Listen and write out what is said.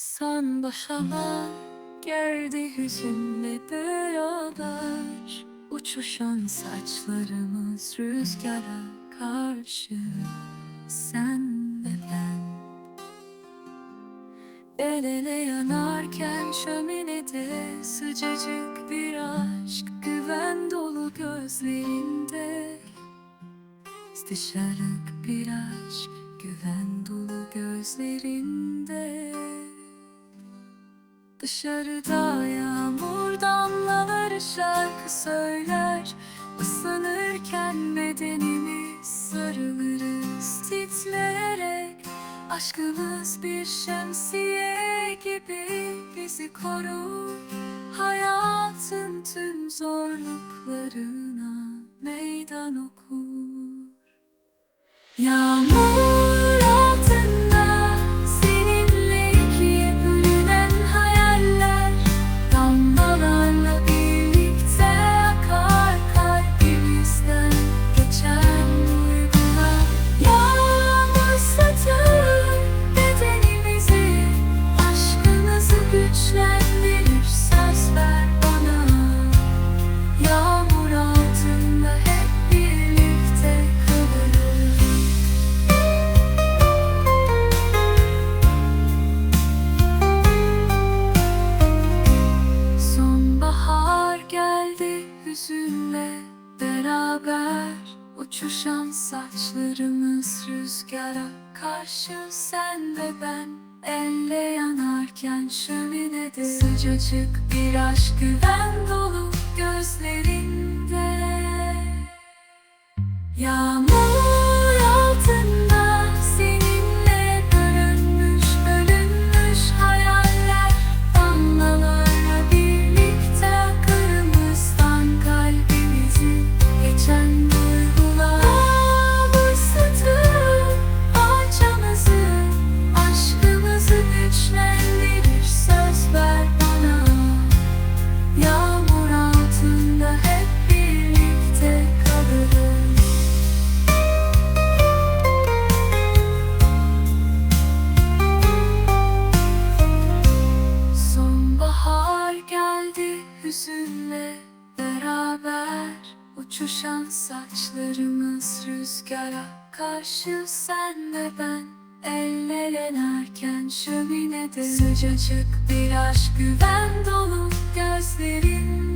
Sonbahar geldi hüzünle beraber Uçuşan saçlarımız rüzgara karşı. Sen ve ben. El ele yanarken şöminede Sıcacık bir aşk güven dolu gözlerinde. İstişarık bir aşk güven dolu gözlerinde Dışarıda yağmur damlaları şarkı söyler. Islanırken bedenimiz sarılırız titreyerek. Aşkımız bir şemsiye gibi bizi korur. Hayatın tüm zorluklarına meydan okur. Yağmur Uçuşan saçlarımız rüzgara karşı Sen ve ben elle yanarken şöminede. Sıcacık bir aşk güven dolu gözlerinde. Yağmur geldi hüzünle beraber Uçuşan saçlarımız rüzgara karşı Sen ve ben el elenerken şöminede Sıcacık bir aşk güven dolu gözlerinde